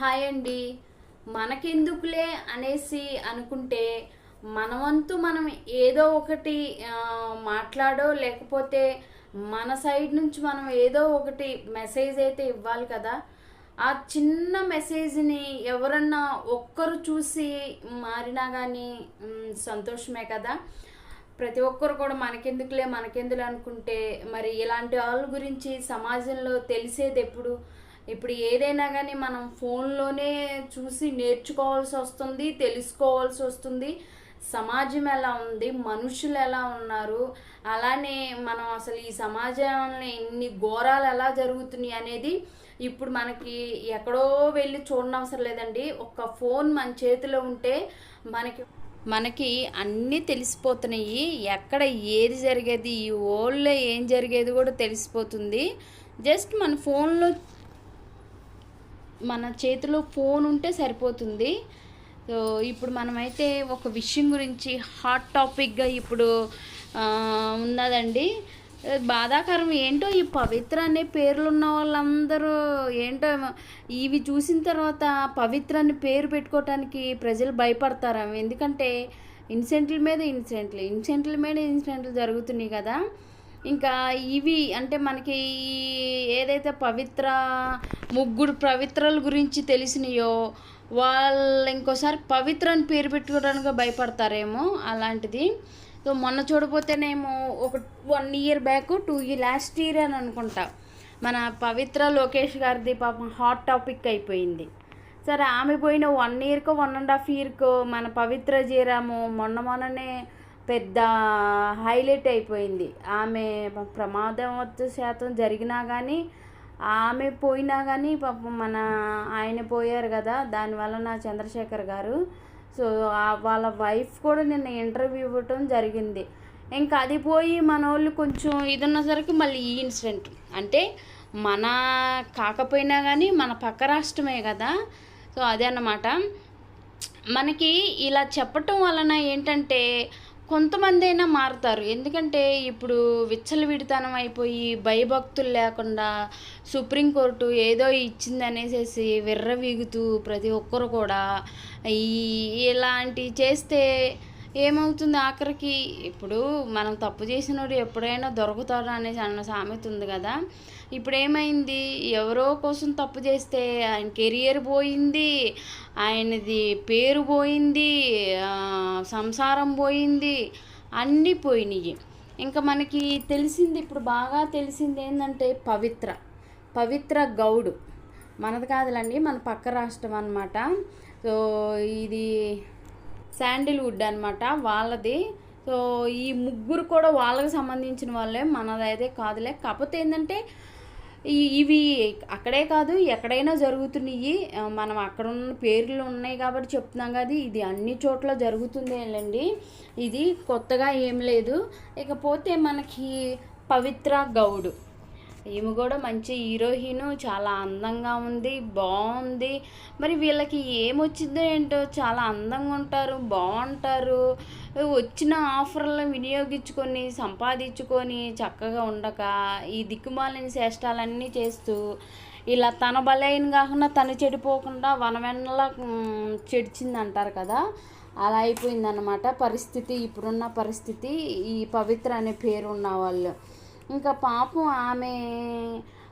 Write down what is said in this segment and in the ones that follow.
Hi అండి. మనకెందుకులే అనేసి అనుకుంటే మనవంతు మనం ఏదో ఒకటి మాట్లాడో లేకపోతే మన సైడ్ నుంచి మనం ఏదో ఒకటి మెసేజ్ అయితే ఇవ్వాలి కదా. ఆ చిన్న మెసేజ్ని ఎవరన్నా ఒక్కరు చూసి మారినా కానీ సంతోషమే కదా. ప్రతి ఒక్కరు కూడా మనకెందుకులే మనకెందులు అనుకుంటే మరి ఇలాంటి వాళ్ళ గురించి సమాజంలో తెలిసేది ఎప్పుడు ఇప్పుడు ఏదైనా కానీ మనం ఫోన్లోనే చూసి నేర్చుకోవాల్సి వస్తుంది తెలుసుకోవాల్సి వస్తుంది. సమాజం ఎలా ఉంది? మనుషులు ఎలా ఉన్నారు? అలానే మనం అసలు ఈ సమాజంలో ఇన్ని ఘోరాలు ఎలా జరుగుతున్నాయి అనేది ఇప్పుడు మనకి ఎక్కడో వెళ్ళి చూడనవసరం లేదండి. ఒక ఫోన్ మన చేతిలో ఉంటే మనకి మనకి అన్నీ తెలిసిపోతున్నాయి. ఎక్కడ ఏది జరిగేది? ఈ ఓల్డ్లో ఏం జరిగేది కూడా తెలిసిపోతుంది. జస్ట్ మన ఫోన్లో మన చేతిలో ఫోన్ ఉంటే సరిపోతుంది. సో ఇప్పుడు మనమైతే ఒక విషయం గురించి హాట్ టాపిక్గా ఇప్పుడు ఉన్నదండి. బాధాకరం ఏంటో ఈ పవిత్ర అనే పేర్లు ఉన్న వాళ్ళందరూ ఏంటో ఇవి చూసిన తర్వాత పవిత్ర అని పేరు పెట్టుకోవటానికి ప్రజలు భయపడతారు ఎందుకంటే ఇన్సిడెంట్ల మీద ఇన్సిడెంట్లు ఇన్సిడెంట్ల మీద ఇన్సిడెంట్లు జరుగుతున్నాయి కదా. ఇంకా ఇవి అంటే మనకి ఏదైతే పవిత్ర ముగ్గురు పవిత్రల గురించి తెలిసినాయో వాళ్ళు ఇంకోసారి పవిత్ర అని పేరు పెట్టుకోవడానికి భయపడతారేమో అలాంటిది. సో మొన్న చూడపోతేనేమో ఒక one year back two year last year అని అనుకుంటా. మన పవిత్ర లోకేష్ గారిది పాపం హాట్ టాపిక్ అయిపోయింది. సరే ఆమె పోయిన వన్ ఇయర్కో వన్ అండ్ హాఫ్ ఇయర్కో మన పవిత్ర జీరాము మొన్న మొన్ననే పెద్ద హైలైట్ అయిపోయింది. ఆమె ప్రమాదవత్తు శాతం జరిగినా కానీ ఆమె పోయినా కానీ పాపం మన ఆయన పోయారు కదా దానివల్ల నా చంద్రశేఖర్ గారు. సో వాళ్ళ వైఫ్ కూడా నిన్న ఇంటర్వ్యూ ఇవ్వటం జరిగింది. ఇంకా అది పోయి మన వాళ్ళు కొంచెం ఇది ఉన్నసరికి మళ్ళీ ఈ ఇన్సిడెంట్. అంటే మన కాకపోయినా కానీ మన పక్క రాష్ట్రమే కదా. సో అదే అన్నమాట. మనకి ఇలా చెప్పటం వలన ఏంటంటే కొంతమంది అయినా మారుతారు. ఎందుకంటే ఇప్పుడు విచ్చలవిడితనం అయిపోయి భయభక్తులు లేకుండా సుప్రీంకోర్టు ఏదో ఇచ్చింది అనేసి విర్రవీగుతూ ప్రతి ఒక్కరు కూడా ఈ ఇలాంటివి చేస్తే ఏమవుతుంది ఆఖరికి? ఇప్పుడు మనం తప్పు చేసినోడు ఎప్పుడైనా దొరుకుతాడు అనేసి అన్న సామెత ఉంది కదా. ఇప్పుడు ఏమైంది ఎవరో కోసం తప్పు చేస్తే ఆయన కెరియర్ పోయింది ఆయనది పేరు పోయింది సంసారం పోయింది అన్నీ పోయినాయి ఇంకా మనకి తెలిసింది ఇప్పుడు బాగా తెలిసింది ఏంటంటే పవిత్ర. పవిత్ర గౌడు. మనది కాదులండి మన పక్క రాష్ట్రం అనమాట సో ఇది శాండిల్వుడ్ అనమాట వాళ్ళది. సో ఈ ముగ్గురు కూడా వాళ్ళకి సంబంధించిన వాళ్ళే మనదైతే కాదులే. కాకపోతే ఏంటంటే ఇవి అక్కడే కాదు ఎక్కడైనా జరుగుతున్నాయి. మనం అక్కడ ఉన్న పేర్లు ఉన్నాయి కాబట్టి చెప్తున్నాం కదా ఇది అన్ని చోట్ల జరుగుతుందేలండి. ఇది కొత్తగా ఏం లేదు. ఇకపోతే మనకి పవిత్ర గౌడ్. ఈమె కూడా మంచి హీరోయిన్ చాలా అందంగా ఉంది బాగుంది. మరి వీళ్ళకి ఏమొచ్చిందో ఏంటో చాలా అందంగా ఉంటారు బాగుంటారు. వచ్చిన ఆఫర్లను వినియోగించుకొని సంపాదించుకొని చక్కగా ఉండక ఈ దిక్కుమాలిన చేష్టాలన్నీ చేస్తూ ఇలా తన బలైన కాకుండా తను చెడిపోకుండా వనవెన్నలా చెడిచింది అంటారు కదా. అలా అయిపోయిందన్నమాట పరిస్థితి ఇప్పుడున్న పరిస్థితి. ఈ పవిత్ర అనే పేరు ఉన్న వాళ్ళు. ఇంకా పాపం ఆమె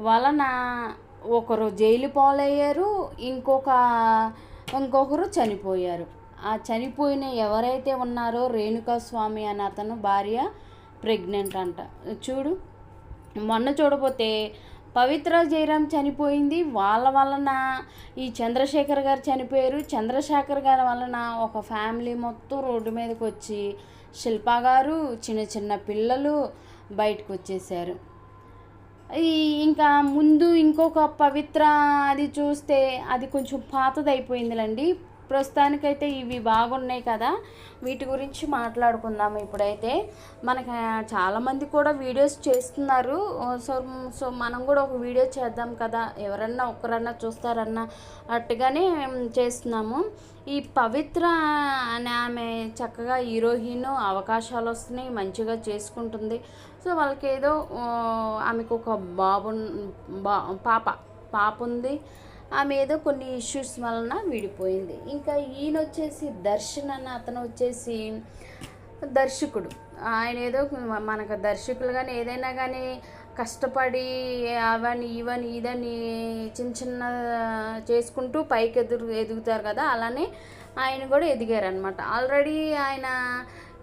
వలన ఒకరు జైలు పాలయ్యారు ఇంకొక ఇంకొకరు చనిపోయారు. ఆ చనిపోయిన ఎవరైతే ఉన్నారో రేణుకా స్వామి అనే అతను భార్య ప్రెగ్నెంట్ అంట. చూడు మొన్న చూడపోతే పవిత్ర జయరాం చనిపోయింది. వాళ్ళ వలన ఈ చంద్రశేఖర్ గారు చనిపోయారు. చంద్రశేఖర్ గారి వలన ఒక ఫ్యామిలీ మొత్తం రోడ్డు మీదకి వచ్చి శిల్ప గారు చిన్న చిన్న పిల్లలు బయటకు వచ్చేసారు ఇంకా ముందు ఇంకొక పవిత్ర అది చూస్తే అది కొంచెం పాతది అయిపోయిందిలండి ప్రస్తుతానికైతే ఇవి బాగున్నాయి కదా. వీటి గురించి మాట్లాడుకుందాం ఇప్పుడైతే. మనకి చాలామంది కూడా వీడియోస్ చేస్తున్నారు. సో సో మనం కూడా ఒక వీడియో చేద్దాం కదా. ఎవరన్నా ఒక్కరన్నా చూస్తారన్నా అట్టుగానే చేస్తున్నాము. ఈ పవిత్ర అనే ఆమె చక్కగా హీరోయిన్ అవకాశాలు వస్తున్నాయి మంచిగా చేసుకుంటుంది. సో వాళ్ళకి ఏదో ఆమెకు ఒక బాబు బా పాప పాప ఉంది ఆమె ఏదో కొన్ని ఇష్యూస్ వలన విడిపోయింది. ఇంకా ఈయన వచ్చేసి దర్శన్ అన్న అతను వచ్చేసి దర్శకుడు. ఆయన ఏదో మనకు దర్శకులు కానీ ఏదైనా కానీ కష్టపడి అవని ఇవని ఇదని చిన్న చిన్న చేసుకుంటూ పైకి ఎదురు ఎదుగుతారు కదా అలానే ఆయన కూడా ఎదిగారు అనమాట ఆల్రెడీ ఆయన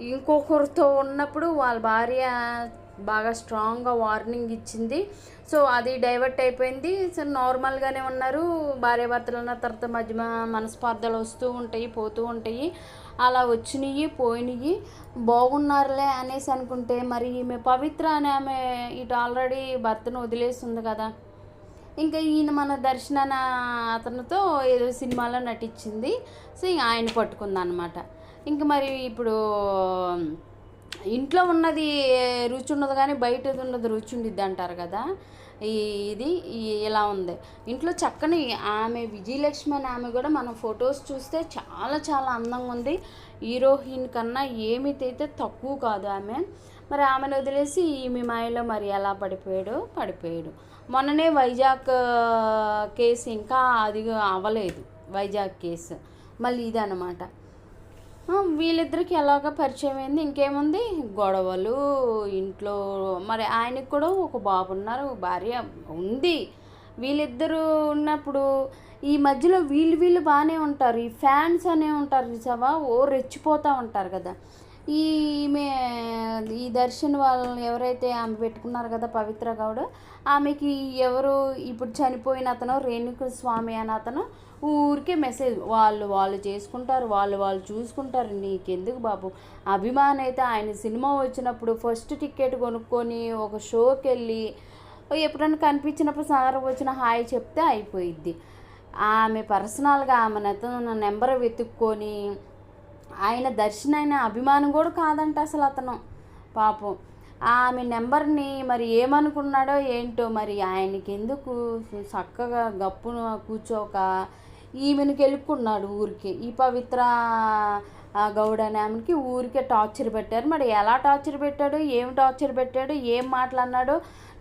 ఇంకొకరితో ఉన్నప్పుడు వాళ్ళ భార్య బాగా స్ట్రాంగ్గా వార్నింగ్ ఇచ్చింది. సో అది డైవర్ట్ అయిపోయింది. సో నార్మల్గానే ఉన్నారు. భార్యాభర్తలు ఉన్న తర్వాత మధ్య మనస్పార్థాలు వస్తూ ఉంటాయి పోతూ ఉంటాయి. అలా వచ్చినాయి పోయినాయి. బాగున్నారులే అనేసి అనుకుంటే మరి ఈమె పవిత్ర అనే ఆమె ఇటు ఆల్రెడీ భర్తను వదిలేస్తుంది కదా. ఇంకా ఈయన మన దర్శన అతనితో ఏదో సినిమాలో నటించింది. సో ఇంక ఆయన పట్టుకుందనమాట ఇంక మరి ఇప్పుడు ఇంట్లో ఉన్నది రుచి ఉండదు కానీ బయట ఉన్నది రుచి ఉండిద్ది అంటారు కదా. ఇది ఇలా ఉంది. ఇంట్లో చక్కని ఆమె విజయలక్ష్మి అనే ఆమె కూడా మనం ఫొటోస్ చూస్తే చాలా చాలా అందంగా ఉంది. హీరోయిన్ కన్నా ఏమిటైతే తక్కువ కాదు ఆమె. మరి ఆమెను వదిలేసి ఈమె మాయలో మరి ఎలా పడిపోయాడు పడిపోయాడు. మొన్ననే వైజాగ్ కేసు ఇంకా అది అవ్వలేదు. వైజాగ్ కేసు. మళ్ళీ ఇది ఆ, వీళ్ళిద్దరికి ఎలాగ పరిచయం అయింది? ఇంకేముంది? గొడవలు ఇంట్లో మరి ఆయనకు కూడా ఒక బాబు ఉన్నారు భార్య ఉంది. వీళ్ళిద్దరూ ఉన్నప్పుడు ఈ మధ్యలో వీళ్ళు వీళ్ళు బాగానే ఉంటారు. ఈ ఫ్యాన్స్ అనే ఉంటారు చూసావా? ఓ రెచ్చిపోతూ ఉంటారు కదా. ఈమె ఈ దర్శన్ వాళ్ళు ఎవరైతే ఆమె పెట్టుకున్నారు కదా పవిత్ర గౌడ్ ఆమెకి ఎవరు ఇప్పుడు చనిపోయిన అతను రేణుక స్వామి అని అతను ఊరికే మెసేజ్ వాళ్ళు వాళ్ళు చేసుకుంటారు వాళ్ళు వాళ్ళు చూసుకుంటారు. నీకెందుకు బాబు? అభిమాన్ అయితే ఆయన సినిమా వచ్చినప్పుడు ఫస్ట్ టికెట్ కొనుక్కొని ఒక షోకి వెళ్ళి ఎప్పుడైనా కనిపించినప్పుడు సార్ వచ్చిన హాయ్ చెప్తే అయిపోయిద్ది. ఆమె పర్సనల్గా ఆమె అతను నెంబర్ వెతుక్కొని ఆయన దర్శనైన అభిమానం కూడా కాదంట అసలు అతను. పాపం. ఆమె నెంబర్ని మరి ఏమనుకున్నాడో ఏంటో మరి ఆయనకి ఎందుకు చక్కగా గప్పున కూర్చోక ఈమెను గెలుక్కున్నాడు ఊరికి. ఈ పవిత్ర గౌడ్ అనే ఆమెకి ఊరికే టార్చర్ పెట్టారు. మరి ఎలా టార్చర్ పెట్టాడు? ఏం టార్చర్ పెట్టాడు? ఏం మాట్లాడినాడో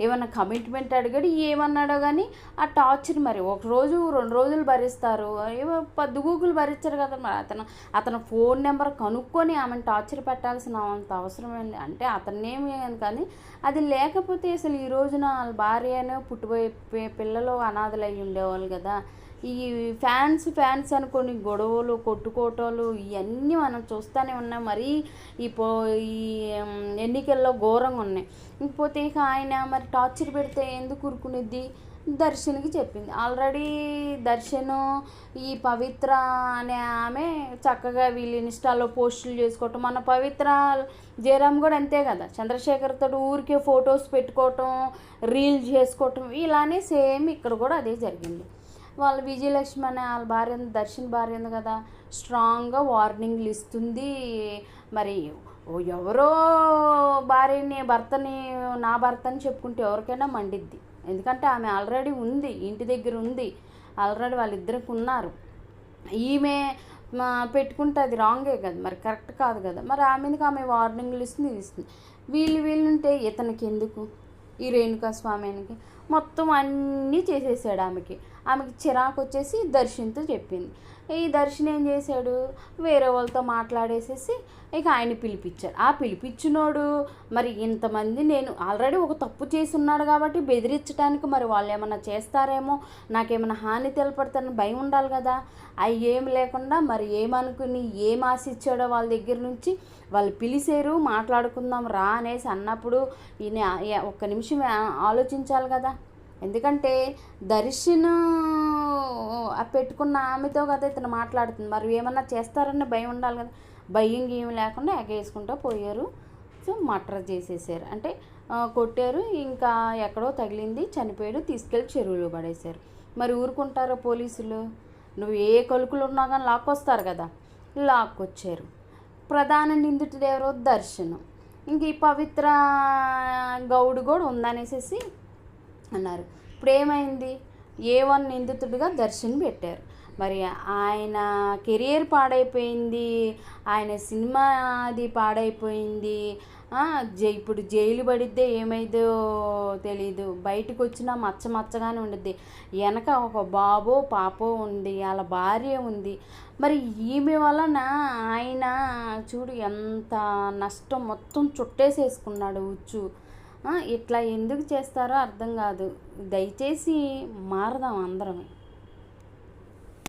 ఏమన్నా కమిట్మెంట్ అడిగాడు? ఏమన్నాడో కానీ ఆ టార్చర్ మరి ఒక రోజు రెండు రోజులు భరిస్తారు. ఏమో పద్దుగూకులు భరించారు కదా మరి. అతను అతను ఫోన్ నెంబర్ కనుక్కొని ఆమెను టార్చర్ పెట్టాల్సిన అంత అవసరం ఏంటి అంటే అతన్నేమి కానీ అది లేకపోతే అసలు ఈ రోజున వాళ్ళ భార్యను పుట్టిపోయే పిల్లలు అనాథలు అయి ఉండేవాళ్ళు కదా. ఈ ఫ్యాన్స్ ఫ్యాన్స్ అనుకొని గొడవలు కొట్టుకోవటాలు ఇవన్నీ మనం చూస్తూనే ఉన్నాం మరీ ఈ పో ఈ ఎన్నికల్లో ఘోరంగా ఉన్నాయి. ఇంకపోతే ఇక ఆయన మరి టార్చర్ పెడితే ఎందుకు ఊరుకునేది దర్శన్కి చెప్పింది. ఆల్రెడీ దర్శన్ ఈ పవిత్ర అనే ఆమె చక్కగా వీళ్ళు ఇన్స్టాలో పోస్టులు చేసుకోవటం మన పవిత్ర జయరామ్ కూడా అంతే కదా. చంద్రశేఖర్ ఊరికే ఫొటోస్ పెట్టుకోవటం రీల్ చేసుకోవటం ఇలానే సేమ్ ఇక్కడ కూడా అదే జరిగింది. వాళ్ళ విజయలక్ష్మి అనే వాళ్ళ భార్య ఉంది, దర్శన్ భార్య ఉంది కదా స్ట్రాంగ్గా వార్నింగ్లు ఇస్తుంది. మరి ఓ ఎవరో భార్యని భర్తని నా భర్త అని చెప్పుకుంటే ఎవరికైనా మండిద్ది. ఎందుకంటే ఆమె ఆల్రెడీ ఉంది ఇంటి దగ్గర ఉంది ఆల్రెడీ వాళ్ళిద్దరికి ఉన్నారు. ఈమె పెట్టుకుంటే అది రాంగే కదా మరి కరెక్ట్ కాదు కదా. మరి ఆమెకి ఆమె వార్నింగ్లు ఇస్తుంది ఇది ఇస్తుంది? వీళ్ళు వీళ్ళుంటే ఇతనికి ఎందుకు? ఈ రేణుకా స్వామికి మొత్తం అన్నీ చేసేసాడు ఆమెకి. ఆమెకి చిరాకు వచ్చేసి దర్శన్తో చెప్పింది. ఈ దర్శన్ ఏం చేశాడు? వేరే వాళ్ళతో మాట్లాడేసేసి ఇక ఆయన పిలిపించాడు. ఆ పిలిపించినోడు మరి ఇంతమంది నేను ఆల్రెడీ ఒక తప్పు చేసి ఉన్నాడు కాబట్టి బెదిరించడానికి మరి వాళ్ళు ఏమన్నా చేస్తారేమో? నాకేమైనా హాని తెలపడతారని భయం ఉండాలి కదా. అవి ఏం లేకుండా మరి ఏమనుకుని ఏం ఆశించాడో వాళ్ళ దగ్గర నుంచి వాళ్ళు పిలిచారు మాట్లాడుకుందాం రా అనేసి అన్నప్పుడు ఈయన ఒక్క నిమిషం ఆలోచించాలి కదా. ఎందుకంటే దర్శన్ ఆ పెట్టుకున్న ఆమెతో కదా ఇతను మాట్లాడుతుంది. మరి ఏమన్నా చేస్తారని భయం ఉండాలి కదా. భయం గీయం లేకుండా ఎగేసుకుంటూ పోయారు. సో మటర్ చేసేసారు. అంటే కొట్టారు. ఇంకా ఎక్కడో తగిలింది. చనిపోయాడు. తీసుకెళ్ళి చెరువులో పడేశారు. మరి ఊరుకుంటారో పోలీసులు? నువ్వు ఏ కొలుకులు ఉన్నా కానీ లాక్కొస్తారు కదా. లాక్కొచ్చారు. ప్రధాన నిందితుడు ఎవరో? దర్శనం. ఇంక ఈ పవిత్ర గౌడు కూడా ఉందనేసేసి అన్నారు. ఇప్పుడు ఏమైంది ఏ వన్ నిందితుడిగా దర్శన్ పెట్టారు. మరి ఆయన కెరియర్ పాడైపోయింది ఆయన సినిమా అది పాడైపోయింది జై ఇప్పుడు జైలు పడిద్దే ఏమైందో తెలీదు. బయటకు వచ్చినా మచ్చ మచ్చగానే ఉండిద్ది. వెనక ఒక బాబో పాపో ఉంది వాళ్ళ భార్య ఉంది. మరి ఈమె వలన ఆయన చూడు ఎంత నష్టం మొత్తం చుట్టేసేసుకున్నాడు ఉచ్చు. ఇట్లా ఎందుకు చేస్తారో అర్థం కాదు. దయచేసి మారదాం అందరం